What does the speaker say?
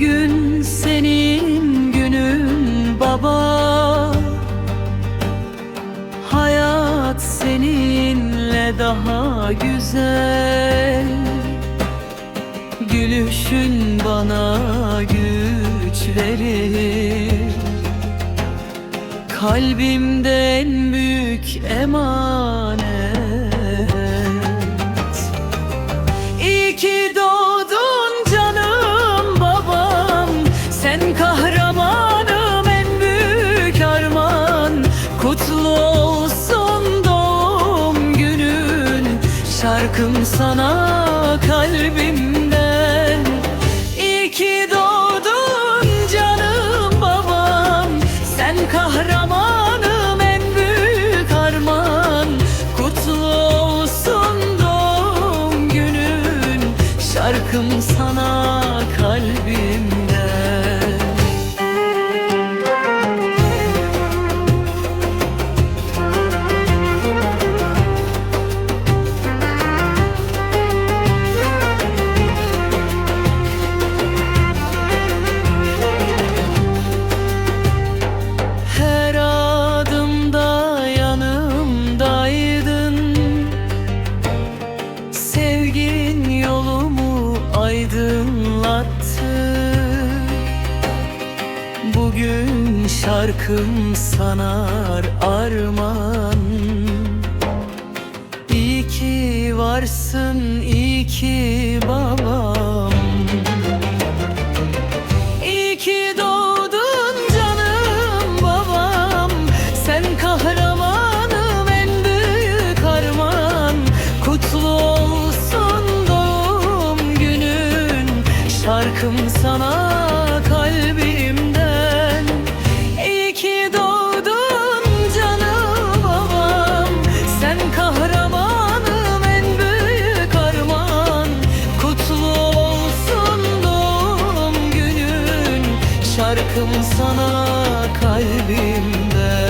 Bugün senin günün baba. Hayat seninle daha güzel. Gülüşün bana güç verir. Kalbimde en büyük emanet Kutlu olsun doğum günün Şarkım sana kalbimden. İyi doğdun canım babam Sen kahramanım en büyük armağan. Kutlu doğum günün Şarkım sana kalbimden aydınlattı. Bugün şarkım sanar armağan. İyi ki varsın, iyi ki babam Şarkım sana kalbimden. İyi ki doğdun canım babam. Sen kahramanım en büyük armağan. Kutlu olsun doğum günün. Şarkım sana kalbimden